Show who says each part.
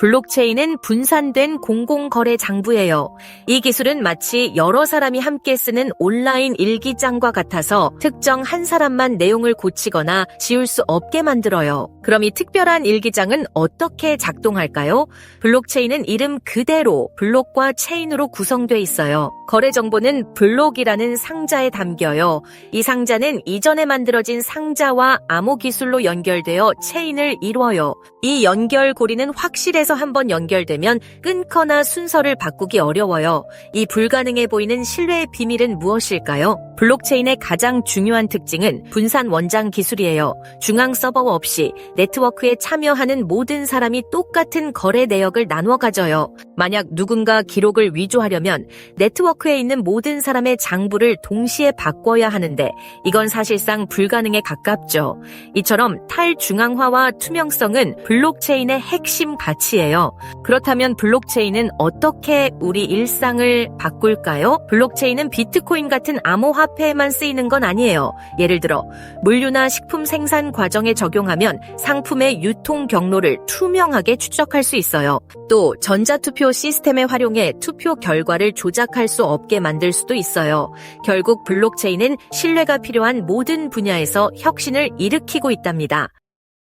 Speaker 1: 블록체인은 분산된 공공거래 장부예요. 이 기술은 마치 여러 사람이 함께 쓰는 온라인 일기장과 같아서 특정 한 사람만 내용을 고치거나 지울 수 없게 만들어요. 그럼 이 특별한 일기장은 어떻게 작동할까요? 블록체인은 이름 그대로 블록과 체인으로 구성돼 있어요. 거래 정보는 블록이라는 상자에 담겨요. 이 상자는 이전에 만들어진 상자와 암호 기술로 연결되어 체인을 이루어요. 이 연결 고리는 확실해서 한번 연결되면 끊거나 순서를 바꾸기 어려워요. 이 불가능해 보이는 신뢰의 비밀은 무엇일까요? 블록체인의 가장 중요한 특징은 분산 원장 기술이에요. 중앙 서버 없이 네트워크에 참여하는 모든 사람이 똑같은 거래 내역을 나눠 가져요. 만약 누군가 기록을 위조하려면 네트워크에 있는 모든 사람의 장부를 동시에 바꿔야 하는데 이건 사실상 불가능에 가깝죠. 이처럼 탈중앙화와 투명성은 블록체인의 핵심 가치예요. 그렇다면 블록체인은 어떻게 우리 일상을 바꿀까요? 블록체인은 비트코인 같은 암호화폐에만 쓰이는 건 아니에요. 예를 들어 물류나 식품 생산 과정에 적용하면 상품의 유통 경로를 투명하게 추적할 수 있어요. 또 전자투표 시스템에 활용해 투표 결과를 조작할 수 없게 만들 수도 있어요. 결국 블록체인은 신뢰가 필요한 모든 분야에서 혁신을 일으키고 있답니다.